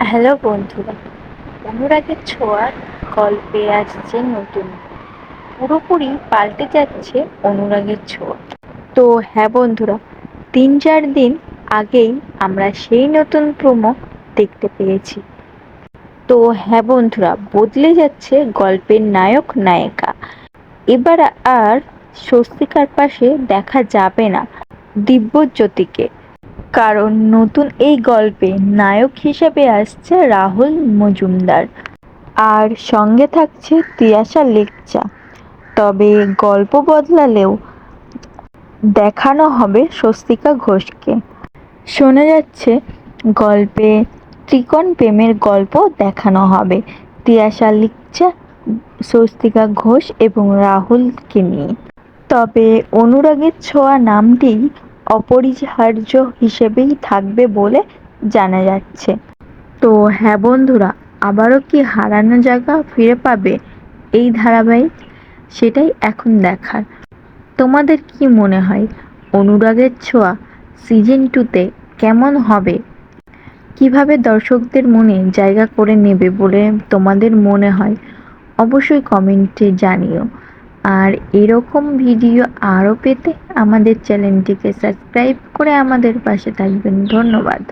Hello বন্ধুরা, অনুরাগের ছোঁয়ার গল্পে আসছে নতুন। পুরোপুরি পাল্টে যাচ্ছে অনুরাগের ছোঁয়া। তো হ্যাঁ বন্ধুরা, তিন চার দিন আগেই আমরা সেই নতুন প্রোমো দেখতে পেয়েছি। তো হ্যাঁ বন্ধুরা, বদলে যাচ্ছে গল্পের নায়ক, নায়িকা। এবার আর স্বস্তিকার পাশে দেখা যাবে না দিব্যজ্যোতিকে। কারণ নতুন এই গল্পে নায়ক হিসেবে আসছে রাহুল মজুমদার। আর সঙ্গে থাকছে তিয়াশা লেকচা। তবে গল্প বদলালেও দেখানো হবে স্বস্তিকা ঘোষকে। শোনা যাচ্ছে, গল্পে ত্রিকোণ প্রেমের গল্প দেখানো হবে তিয়াশা লিকচা, স্বস্তিকা ঘোষ এবং রাহুলকে নিয়ে। তবে অনুরাগের ছোঁয়া নামটি অপরিহার্য হিসেবেই থাকবে বলে জানা যাচ্ছে। তো হ্যাঁ বন্ধুরা, আবারও কি হারানো জায়গা ফিরে পাবে এই ধারাবাহিক? সেটাই এখন দেখার। তোমাদের কি মনে হয়, অনুরাগের ছোঁয়া সিজন টুতে কেমন হবে? কীভাবে দর্শকদের মনে জায়গা করে নেবে বলে তোমাদের মনে হয়? অবশ্যই কমেন্টে জানিও। আর এরকম ভিডিও আরও পেতে আমাদের চ্যানেলটিকে সাবস্ক্রাইব করে আমাদের পাশে থাকবেন। ধন্যবাদ।